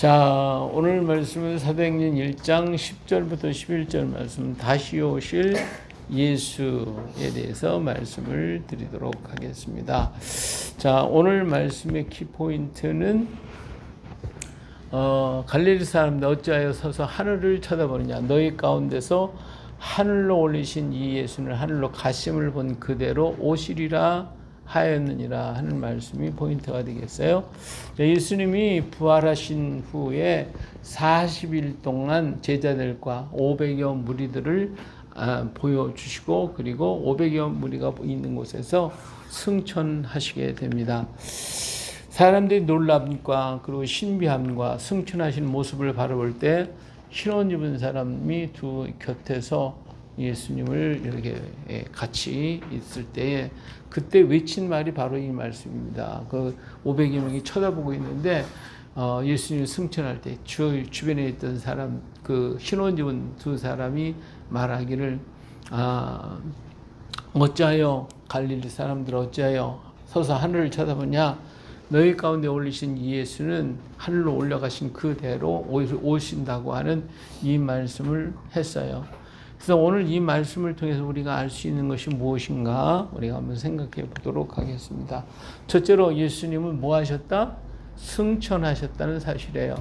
자, 오늘 말씀은 사도행전 1장 10절부터 11절 말씀 다시 오실 예수에 대해서 말씀을 드리도록 하겠습니다. 자, 오늘 말씀의 키포인트는 어, 갈릴리 사람들 어찌하여 서서 하늘을 쳐다보느냐 너희 가운데서 하늘로 올리신 이 예수는 하늘로 가심을 본 그대로 오시리라 하였느니라 하는 말씀이 포인트가 되겠어요. 예수님이 부활하신 후에 40일 동안 제자들과 500여 무리들을 아, 보여주시고 그리고 500여 무리가 있는 곳에서 승천하시게 됩니다. 사람들이 놀람과 그리고 신비함과 승천하신 모습을 바라볼 때 흰옷 입은 사람이 두 곁에서 예수님을 이렇게 예, 같이 있을 때에 그때 외친 말이 바로 이 말씀입니다. 그 500여 명이 쳐다보고 있는데 어, 예수님 승천할 때 주, 주변에 있던 사람 그 입은 두 사람이 말하기를 아 어찌하여 갈릴리 사람들 어찌하여 서서 하늘을 쳐다보냐 너희 가운데 올리신 이 예수는 하늘로 올라가신 그대로 오신다고 하는 이 말씀을 했어요. 그래서 오늘 이 말씀을 통해서 우리가 알 수 있는 것이 무엇인가 우리가 한번 생각해 보도록 하겠습니다. 첫째로 예수님은 뭐 하셨다? 승천하셨다는 사실이에요.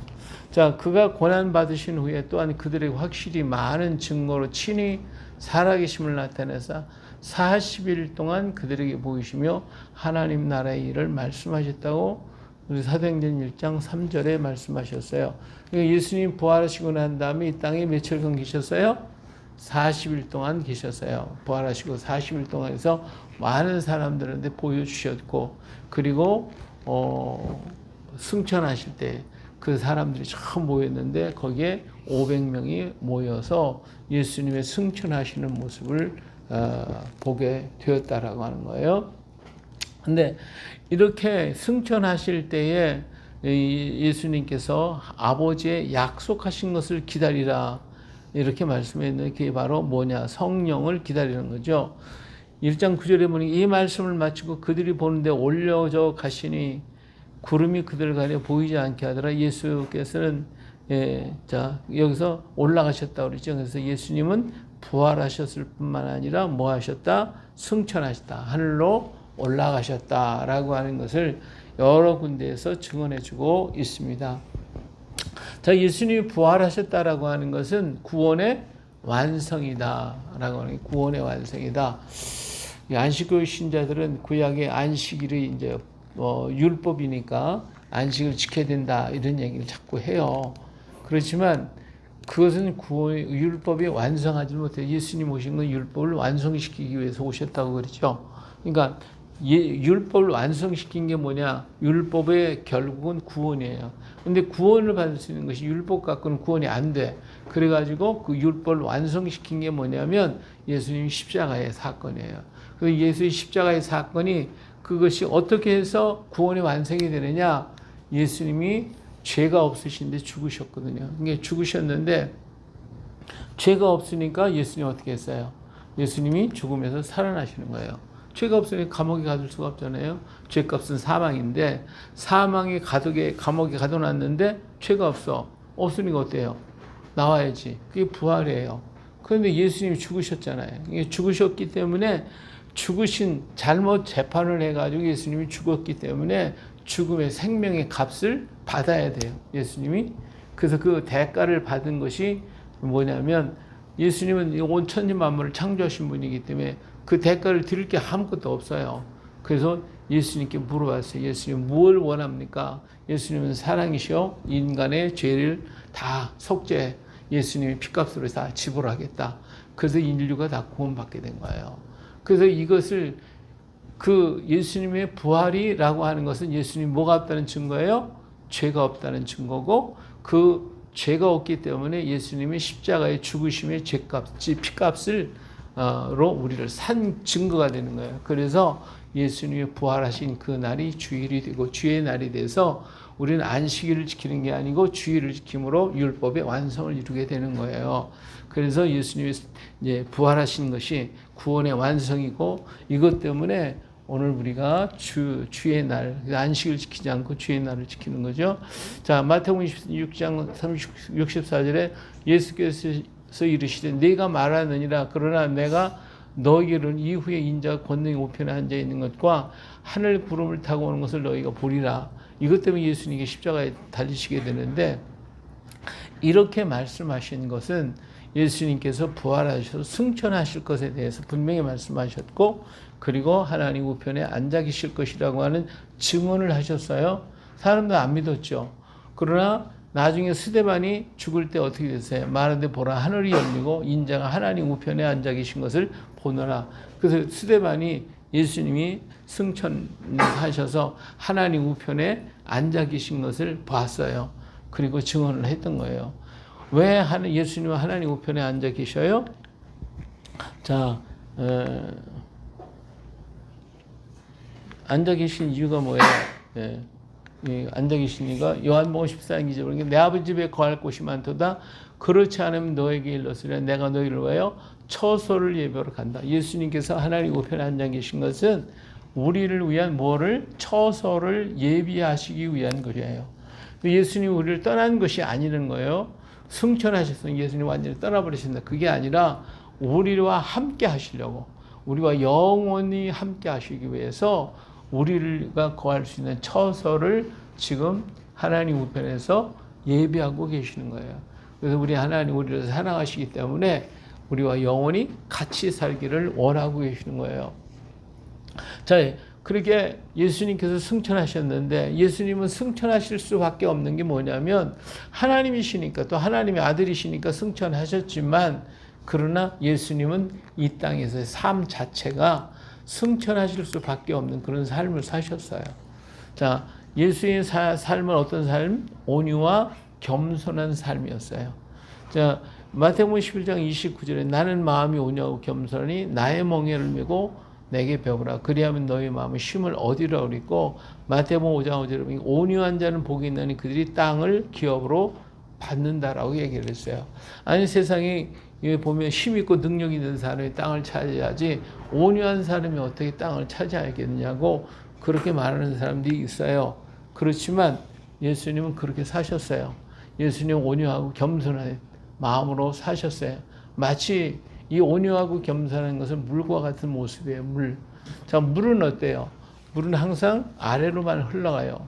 자, 그가 고난 받으신 후에 또한 그들에게 확실히 많은 증거로 친히 살아계심을 나타내서 40일 동안 그들에게 보이시며 하나님 나라의 일을 말씀하셨다고 우리 사도행전 1장 3절에 말씀하셨어요. 그러니까 예수님 부활하시고 난 다음에 이 땅에 며칠간 계셨어요? 40일 동안 계셨어요. 부활하시고 40일 동안에서 많은 사람들한테 보여주셨고 그리고 어, 승천하실 때 그 사람들이 처음 모였는데 거기에 500명이 모여서 예수님의 승천하시는 모습을 어, 보게 되었다라고 하는 거예요. 근데 이렇게 승천하실 때에 예수님께서 아버지의 약속하신 것을 기다리라 이렇게 말씀했는데 그게 바로 뭐냐 성령을 기다리는 거죠. 1장 9절에 보니 이 말씀을 마치고 그들이 보는데 올려져 가시니 구름이 그들 간에 보이지 않게 하더라. 예수께서는 예, 자 여기서 올라가셨다 그러죠. 그래서 예수님은 부활하셨을 뿐만 아니라 뭐 하셨다? 승천하셨다. 하늘로 올라가셨다라고 하는 것을 여러 군데에서 증언해 주고 있습니다. 자, 예수님이 부활하셨다라고 하는 것은 구원의 완성이다라고 하는 구원의 완성이다. 안식교 신자들은 구약의 안식일이 이제 뭐 율법이니까 안식을 지켜야 된다 이런 얘기를 자꾸 해요. 그렇지만 그것은 구원 율법이 완성하지 못해 예수님 오신 건 율법을 완성시키기 위해서 오셨다고 그러죠. 그러니까 예, 율법을 완성시킨 게 뭐냐? 율법의 결국은 구원이에요. 근데 구원을 받을 수 있는 것이 율법 갖고는 구원이 안 돼. 그래가지고 그 율법을 완성시킨 게 뭐냐면 예수님 십자가의 사건이에요. 그 예수의 십자가의 사건이 그것이 어떻게 해서 구원이 완성이 되느냐? 예수님이 죄가 없으신데 죽으셨거든요. 이게 죽으셨는데 죄가 없으니까 예수님 어떻게 했어요? 예수님이 죽음에서 살아나시는 거예요. 죄가 없으니 감옥에 가둘 수가 없잖아요. 죄값은 사망인데 사망이 가득에 감옥에 가둬놨는데 죄가 없어. 없으니까 어때요? 나와야지. 그게 부활이에요. 그런데 예수님이 죽으셨잖아요. 죽으셨기 때문에 죽으신 잘못 재판을 해가지고 예수님이 죽었기 때문에 죽음의 생명의 값을 받아야 돼요. 예수님이. 그래서 그 대가를 받은 것이 뭐냐면 예수님은 온 천지 만물을 창조하신 분이기 때문에 그 대가를 드릴 게 아무것도 없어요. 그래서 예수님께 물어봤어요. 예수님 무엇을 원합니까? 예수님은 사랑이시오. 인간의 죄를 다 속죄. 예수님이 피값으로 다 지불하겠다. 그래서 인류가 다 구원받게 된 거예요. 그래서 이것을 그 예수님의 부활이라고 하는 것은 예수님 뭐가 없다는 증거예요? 죄가 없다는 증거고 그 죄가 없기 때문에 예수님의 십자가의 죽으심의 죄값, 피값을 로 우리를 산 증거가 되는 거예요. 그래서 예수님이 부활하신 그 날이 주일이 되고 주의 날이 돼서 우리는 안식일을 지키는 게 아니고 주일을 지킴으로 율법의 완성을 이루게 되는 거예요. 그래서 예수님이 이제 부활하신 것이 구원의 완성이고 이것 때문에 오늘 우리가 주 주의 날 안식을 지키지 않고 주의 날을 지키는 거죠. 자 마태복음 26장 30, 64절에 예수께서 이르시되 내가 말하느니라 그러나 내가 너희를 이후에 인자 권능이 우편에 앉아 있는 것과 하늘 구름을 타고 오는 것을 너희가 보리라. 이것 때문에 예수님이 십자가에 달리시게 되는데 이렇게 말씀하신 것은 예수님께서 부활하셔서 승천하실 것에 대해서 분명히 말씀하셨고 그리고 하나님 우편에 앉아 계실 것이라고 하는 증언을 하셨어요. 사람들 안 믿었죠. 그러나 나중에 스데반이 죽을 때 어떻게 됐어요? 말하되 보라 하늘이 열리고 인자가 하나님 우편에 앉아 계신 것을 보노라. 그래서 스데반이 예수님이 승천하셔서 하나님 우편에 앉아 계신 것을 봤어요. 그리고 증언을 했던 거예요. 왜 예수님은 하나님 우편에 앉아 계셔요? 자, 어, 앉아 계신 이유가 뭐예요? 예. 이 앉아 이유가 요한복음 14장 2절 그러니까 내 아버지 집에 거할 곳이 많도다 그렇지 않으면 너에게 일렀으려 내가 너희를 위하여 처소를 예배하러 간다. 예수님께서 하나님 우편에 앉아 계신 것은 우리를 위한 뭐를 처소를 예비하시기 위한 거예요. 예수님 우리를 떠난 것이 아니는 거예요. 승천하셨으니 예수님 완전히 떠나버리신다. 그게 아니라 우리와 함께 하시려고 우리와 영원히 함께 하시기 위해서 우리가 거할 수 있는 처소를 지금 하나님 우편에서 예비하고 계시는 거예요. 그래서 우리 하나님 우리를 사랑하시기 때문에 우리와 영원히 같이 살기를 원하고 계시는 거예요. 자, 그렇게 예수님께서 승천하셨는데 예수님은 승천하실 수밖에 없는 게 뭐냐면 하나님이시니까 또 하나님의 아들이시니까 승천하셨지만 그러나 예수님은 이 땅에서의 삶 자체가 승천하실 수밖에 없는 그런 삶을 사셨어요. 자, 예수의 사, 삶은 어떤 삶? 온유와 겸손한 삶이었어요. 자, 마태복음 11장 29절에 나는 마음이 온유하고 겸손하니 나의 멍에를 메고 내게 배우라. 그리하면 너희 마음은 쉼을 어디로 얻고 마태복음 5장 5절에 온유한 자는 복이 있나니 그들이 땅을 기업으로 받는다라고 얘기를 했어요. 아니 세상에 보면 힘 있고 능력 있는 사람이 땅을 차지하지 온유한 사람이 어떻게 땅을 차지하겠느냐고 그렇게 말하는 사람들이 있어요. 그렇지만 예수님은 그렇게 사셨어요. 예수님은 온유하고 겸손한 마음으로 사셨어요. 마치 이 온유하고 겸손한 것은 물과 같은 모습이에요. 물. 자, 물은 어때요? 물은 항상 아래로만 흘러가요.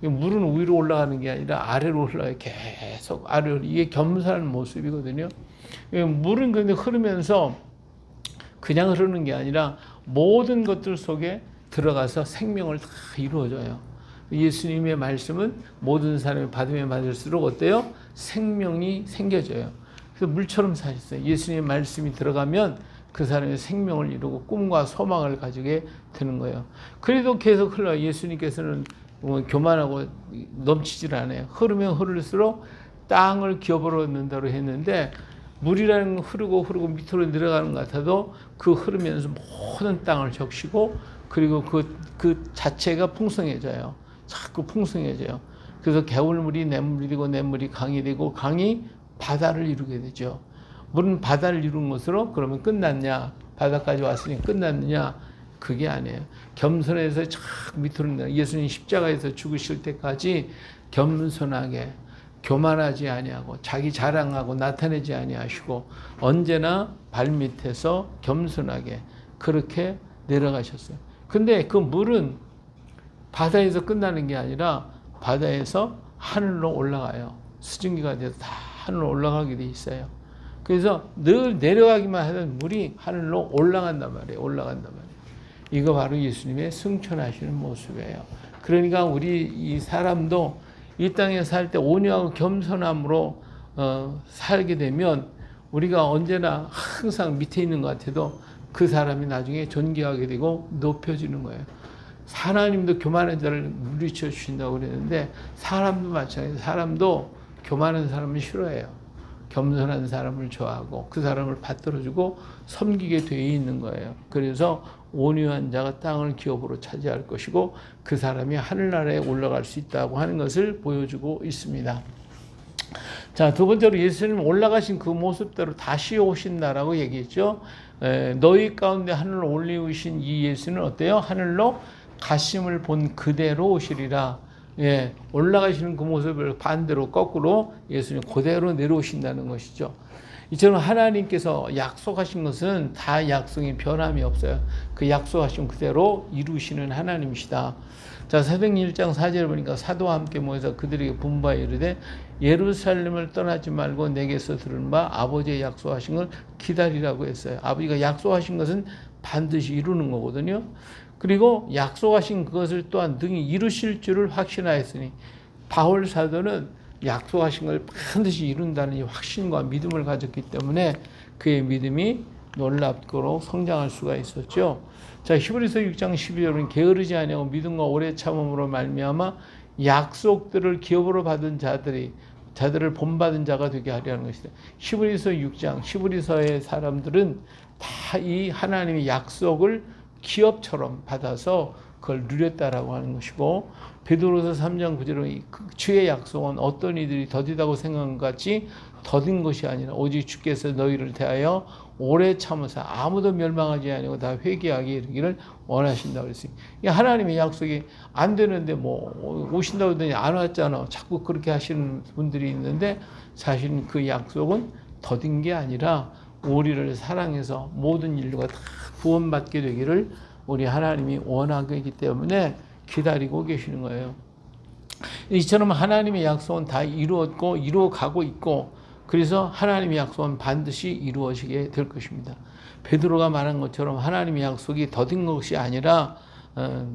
물은 위로 올라가는 게 아니라 아래로 흘러가요. 계속 아래로. 이게 겸손한 모습이거든요. 물은 근데 흐르면서 그냥 흐르는 게 아니라 모든 것들 속에 들어가서 생명을 다 이루어져요. 예수님의 말씀은 모든 사람이 받으면 받을수록 어때요? 생명이 생겨져요. 그래서 물처럼 사셨어요. 예수님의 말씀이 들어가면 그 사람의 생명을 이루고 꿈과 소망을 가지게 되는 거예요. 그래도 계속 흘러 예수님께서는 뭐 교만하고 넘치질 않아요. 흐르면 흐를수록 땅을 기업으로 얻는다고 했는데 물이라는 흐르고 흐르고 밑으로 내려가는 것 같아도 그 흐르면서 모든 땅을 적시고 그리고 그, 그 자체가 풍성해져요. 자꾸 풍성해져요. 그래서 개울물이 냇물이 되고 냇물이 강이 되고 강이 바다를 이루게 되죠. 물은 바다를 이룬 것으로 그러면 끝났냐? 바다까지 왔으니 끝났느냐? 그게 아니에요. 겸손해서 쫙 밑으로 내려 예수님 십자가에서 죽으실 때까지 겸손하게 교만하지 아니하고 자기 자랑하고 나타내지 아니하시고 언제나 발밑에서 겸손하게 그렇게 내려가셨어요. 근데 그 물은 바다에서 끝나는 게 아니라 바다에서 하늘로 올라가요. 수증기가 돼서 다 하늘로 올라가게 돼 있어요. 그래서 늘 내려가기만 하던 물이 하늘로 올라간단 말이에요. 올라간단 말이에요. 이거 바로 예수님의 승천하시는 모습이에요. 그러니까 우리 이 사람도 이 땅에 살 때 온유하고 겸손함으로 어, 살게 되면 우리가 언제나 항상 밑에 있는 것 같아도 그 사람이 나중에 존귀하게 되고 높여지는 거예요. 하나님도 교만한 자를 물리쳐 주신다고 그랬는데 사람도 마찬가지. 사람도 교만한 사람을 싫어해요. 겸손한 사람을 좋아하고 그 사람을 받들어주고 섬기게 되어 있는 거예요. 그래서 온유한 자가 땅을 기업으로 차지할 것이고 그 사람이 하늘나라에 올라갈 수 있다고 하는 것을 보여주고 있습니다. 자, 두 번째로 예수님 올라가신 그 모습대로 다시 오신다라고 얘기했죠. 에, 너희 가운데 하늘로 올리우신 이 예수는 어때요? 하늘로 가심을 본 그대로 오시리라. 예, 올라가시는 그 모습을 반대로 거꾸로 예수님 그대로 내려오신다는 것이죠. 이처럼 하나님께서 약속하신 것은 다 약속이 변함이 없어요. 그 약속하신 그대로 이루시는 하나님이시다. 자, 사도행 1장 4절 보니까 사도와 함께 모여서 그들에게 분부하여 이르되 예루살렘을 떠나지 말고 내게서 들은 바 아버지의 약속하신 걸 기다리라고 했어요. 아버지가 약속하신 것은 반드시 이루는 거거든요. 그리고 약속하신 그것을 또한 능히 이루실 줄을 확신하였으니 바울 사도는 약속하신 걸 반드시 이룬다는 이 확신과 믿음을 가졌기 때문에 그의 믿음이 놀랍도록 성장할 수가 있었죠. 자, 히브리서 6장 12절은 게으르지 아니하고 믿음과 오래 참음으로 말미암아 약속들을 기업으로 받은 자들이 자들을 본받은 자가 되게 하려는 것이다. 히브리서 6장 히브리서의 사람들은 다 이 하나님의 약속을 기업처럼 받아서 그걸 누렸다라고 하는 것이고 베드로서 3장 9절은 그 주의 약속은 어떤 이들이 더디다고 생각한 것 같이 더딘 것이 아니라 오직 주께서 너희를 대하여 오래 참으사 아무도 멸망하지 아니고 다 회개하게 이르기를 원하신다고 그랬어요. 이 하나님의 약속이 안 되는데 뭐 오신다고 하더니 안 왔잖아. 자꾸 그렇게 하시는 분들이 있는데 사실은 그 약속은 더딘 게 아니라 우리를 사랑해서 모든 인류가 다 구원받게 되기를 우리 하나님이 원하기 때문에 기다리고 계시는 거예요. 이처럼 하나님의 약속은 다 이루었고 이루어 가고 있고 그래서 하나님의 약속은 반드시 이루어지게 될 것입니다. 베드로가 말한 것처럼 하나님의 약속이 더딘 것이 아니라 어,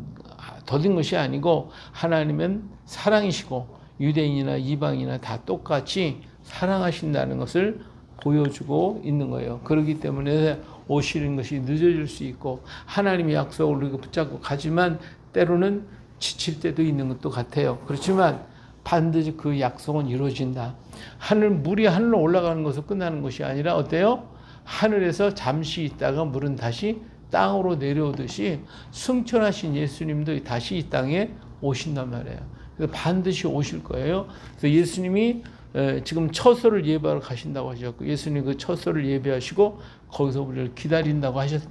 더딘 것이 아니고 하나님은 사랑이시고 유대인이나 이방이나 다 똑같이 사랑하신다는 것을 보여주고 있는 거예요. 그렇기 때문에 오시는 것이 늦어질 수 있고 하나님의 약속을 우리가 붙잡고 가지만 때로는 지칠 때도 있는 것도 같아요. 그렇지만 반드시 그 약속은 이루어진다. 하늘 물이 하늘로 올라가는 것으로 끝나는 것이 아니라 어때요? 하늘에서 잠시 있다가 물은 다시 땅으로 내려오듯이 승천하신 예수님도 다시 이 땅에 오신단 말이에요. 그래서 반드시 오실 거예요. 그래서 예수님이 지금 처소를 예배하러 가신다고 하셨고 예수님 그 처소를 예배하시고 거기서 우리를 기다린다고 하셨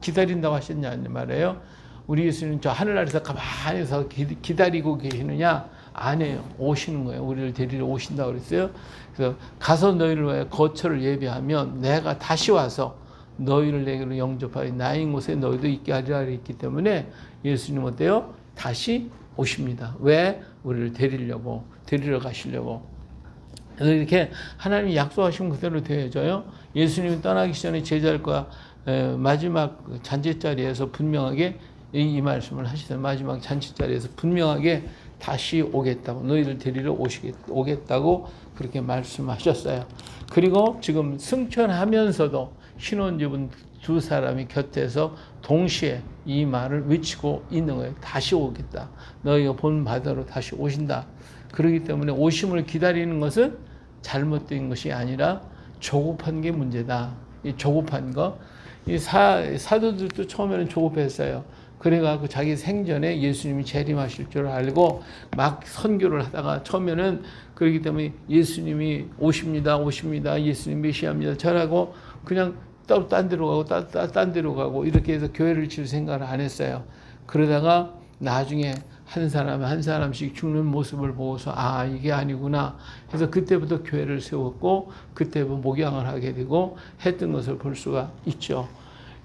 기다린다고 하셨냐 말이에요. 우리 예수님 저 하늘나라에서 가만히 서 기다리고 계시느냐? 아니에요. 오시는 거예요. 우리를 데리러 오신다고 그랬어요. 그래서 가서 너희를 위해 거처를 예배하면 내가 다시 와서 너희를 내게로 영접하여 나인 곳에 너희도 있게 하리라 했기 때문에 예수님 어때요? 다시 오십니다. 왜? 우리를 데리려고, 데리러 가시려고. 그래서 이렇게 하나님이 약속하신 그대로 되어져요. 예수님이 떠나기 전에 제자들과 마지막 잔치 자리에서 분명하게 이, 말씀을 하시던 마지막 잔치 자리에서 분명하게 다시 오겠다고 너희를 데리러 오시겠, 오겠다고 그렇게 말씀하셨어요. 그리고 지금 승천하면서도 신혼집은 두 사람이 곁에서 동시에 이 말을 외치고 있는 거예요. 다시 오겠다. 너희가 본 바다로 다시 오신다. 그렇기 때문에 오심을 기다리는 것은 잘못된 것이 아니라 조급한 게 문제다. 이 조급한 거. 이 사, 사도들도 처음에는 조급했어요. 그래가지고 자기 생전에 예수님이 재림하실 줄 알고 막 선교를 하다가 처음에는 그러기 때문에 예수님이 오십니다, 오십니다, 예수님 메시아입니다. 저라고 그냥 딴 데로 가고 딴, 딴, 딴 데로 가고 이렇게 해서 교회를 칠 생각을 안 했어요. 그러다가 나중에 한 사람 한 사람씩 죽는 모습을 보고서 아 이게 아니구나 해서 그때부터 교회를 세웠고 그때부터 목양을 하게 되고 했던 것을 볼 수가 있죠.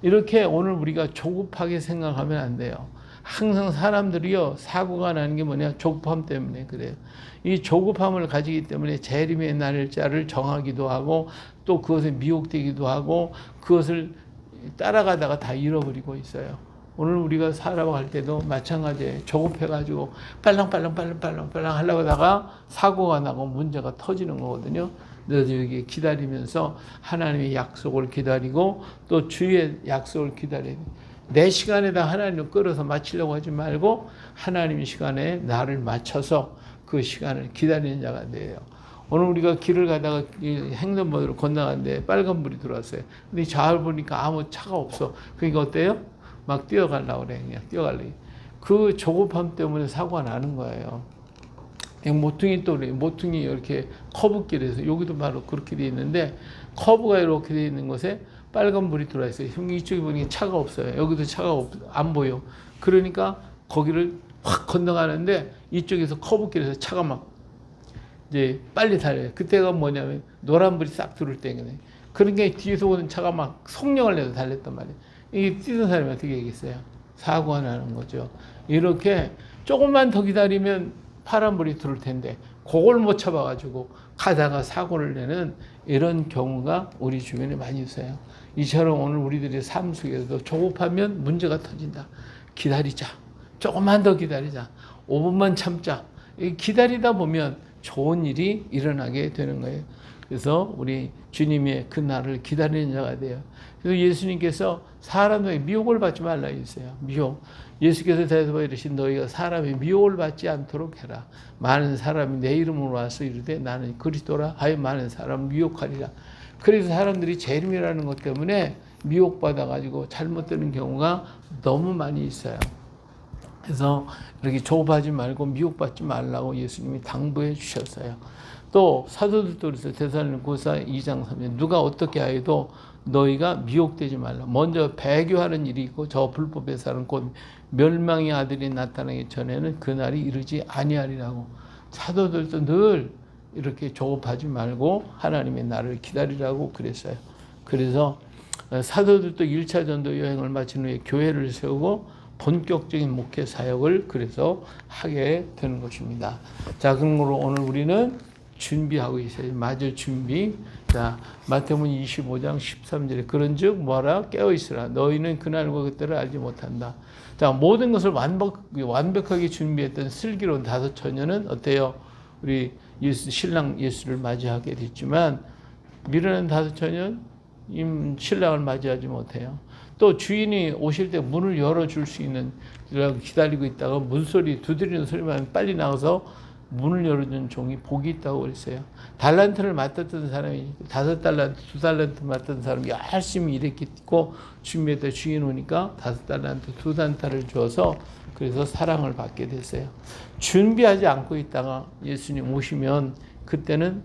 이렇게 오늘 우리가 조급하게 생각하면 안 돼요. 항상 사람들이요 사고가 나는 게 뭐냐 조급함 때문에 그래요. 이 조급함을 가지기 때문에 재림의 날짜를 정하기도 하고 또 그것에 미혹되기도 하고 그것을 따라가다가 다 잃어버리고 있어요. 오늘 우리가 살아갈 때도 마찬가지예요. 조급해가지고 빨랑빨랑 빨랑빨랑 빨랑 하려고 하다가 사고가 나고 문제가 터지는 거거든요. 너도 여기 기다리면서 하나님의 약속을 기다리고 또 주의 약속을 기다려야 돼. 내 시간에다 하나님을 끌어서 마치려고 하지 말고 하나님 시간에 나를 맞춰서 그 시간을 기다리는 자가 돼요. 오늘 우리가 길을 가다가 횡단보도로 건너가는데 빨간불이 들어왔어요. 근데 좌를 보니까 아무 차가 없어. 그러니까 어때요? 막 뛰어가려고 그래. 그냥 뛰어갈래. 그 조급함 때문에 사고가 나는 거예요. 이 모퉁이 또 그래요. 모퉁이 이렇게 커브길에서 여기도 바로 그렇게 돼 있는데 커브가 이렇게 돼 있는 곳에 빨간 불이 들어와 있어요. 형 이쪽에 보니 차가 없어요. 여기도 차가 없, 안 보여. 그러니까 거기를 확 건너가는데 이쪽에서 커브길에서 차가 막 이제 빨리 달려요. 그때가 뭐냐면 노란불이 싹 들어올 때거든요. 그러니까 뒤에서 오는 차가 막 속력을 내서 달렸단 말이에요. 이게 뛰는 사람이 어떻게? 사고가 나는 거죠. 이렇게 조금만 더 기다리면 파란불이 들어올 텐데 그걸 못 잡아가지고 가다가 사고를 내는 이런 경우가 우리 주변에 많이 있어요. 이처럼 오늘 우리들의 삶 속에서도 조급하면 문제가 터진다. 기다리자. 조금만 더 기다리자. 5분만 참자. 이 기다리다 보면 좋은 일이 일어나게 되는 거예요. 그래서 우리 주님의 그 날을 기다리는 자가 돼요. 그래서 예수님께서 사람에게 미혹을 받지 말라 했어요. 미혹. 예수께서 대답하 이르신 너희가 사람의 미혹을 받지 않도록 해라. 많은 사람이 내 이름으로 와서 이르되 나는 그리스도라 하여 많은 사람을 미혹하리라. 그래서 사람들이 재림이라는 것 때문에 미혹받아 가지고 잘못되는 경우가 너무 많이 있어요. 그래서 이렇게 조급하지 말고 미혹받지 말라고 예수님이 당부해 주셨어요. 또 사도들도 그래서 대살로니고사 2장 3절 누가 어떻게 하여도 너희가 미혹되지 말라. 먼저 배교하는 일이 있고 저 불법의 사람 곧 멸망의 아들이 나타나기 전에는 그 날이 이르지 아니하리라고. 사도들도 늘 이렇게 조급하지 말고 하나님의 날을 기다리라고 그랬어요. 그래서 사도들도 1차 전도 여행을 마친 후에 교회를 세우고 본격적인 목회 사역을 그래서 하게 되는 것입니다. 자, 그러므로 오늘 우리는 준비하고 있어요. 맞을 준비. 자, 마태복음 25장 13절에 그런즉 뭐라 깨어 있으라. 너희는 그날과 그때를 알지 못한다. 자, 모든 것을 완벽 완벽하게 준비했던 슬기로운 다섯 처녀는 어때요? 우리 예수 신랑 예수를 맞이하게 됐지만 미련한 다섯 처녀는 임 신랑을 맞이하지 못해요. 또 주인이 오실 때 문을 열어줄 수 있는 기다리고 있다가 문소리 두드리는 소리만 빨리 나가서 문을 열어준 종이 복이 있다고 그랬어요. 달란트를 맡았던 사람이 다섯 달란트, 두 달란트 맡았던 사람이 열심히 일했고 준비했다 주인 오니까 다섯 달란트, 두 단타를 줘서 그래서 사랑을 받게 됐어요. 준비하지 않고 있다가 예수님 오시면 그때는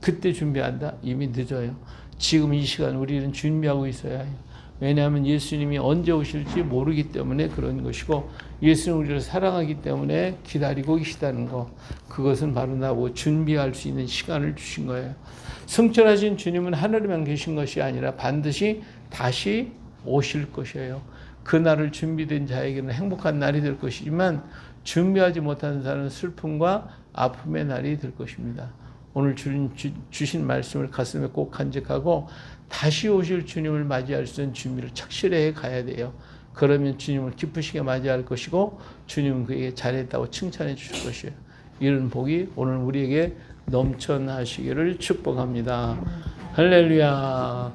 그때 준비한다 이미 늦어요. 지금 이 시간 우리는 준비하고 있어야 해요. 왜냐하면 예수님이 언제 오실지 모르기 때문에 그런 것이고 예수는 우리를 사랑하기 때문에 기다리고 계시다는 거 그것은 바로 나보고 준비할 수 있는 시간을 주신 거예요. 승천하신 주님은 하늘에만 계신 것이 아니라 반드시 다시 오실 것이에요. 그 날을 준비된 자에게는 행복한 날이 될 것이지만 준비하지 못한 자는 슬픔과 아픔의 날이 될 것입니다. 오늘 주신, 주신 말씀을 가슴에 꼭 간직하고 다시 오실 주님을 맞이할 수 있는 준비를 착실히 해 가야 돼요. 그러면 주님을 기쁘시게 맞이할 것이고 주님은 그에게 잘했다고 칭찬해 주실 것이에요. 이런 복이 오늘 우리에게 넘쳐나시기를 축복합니다. 할렐루야.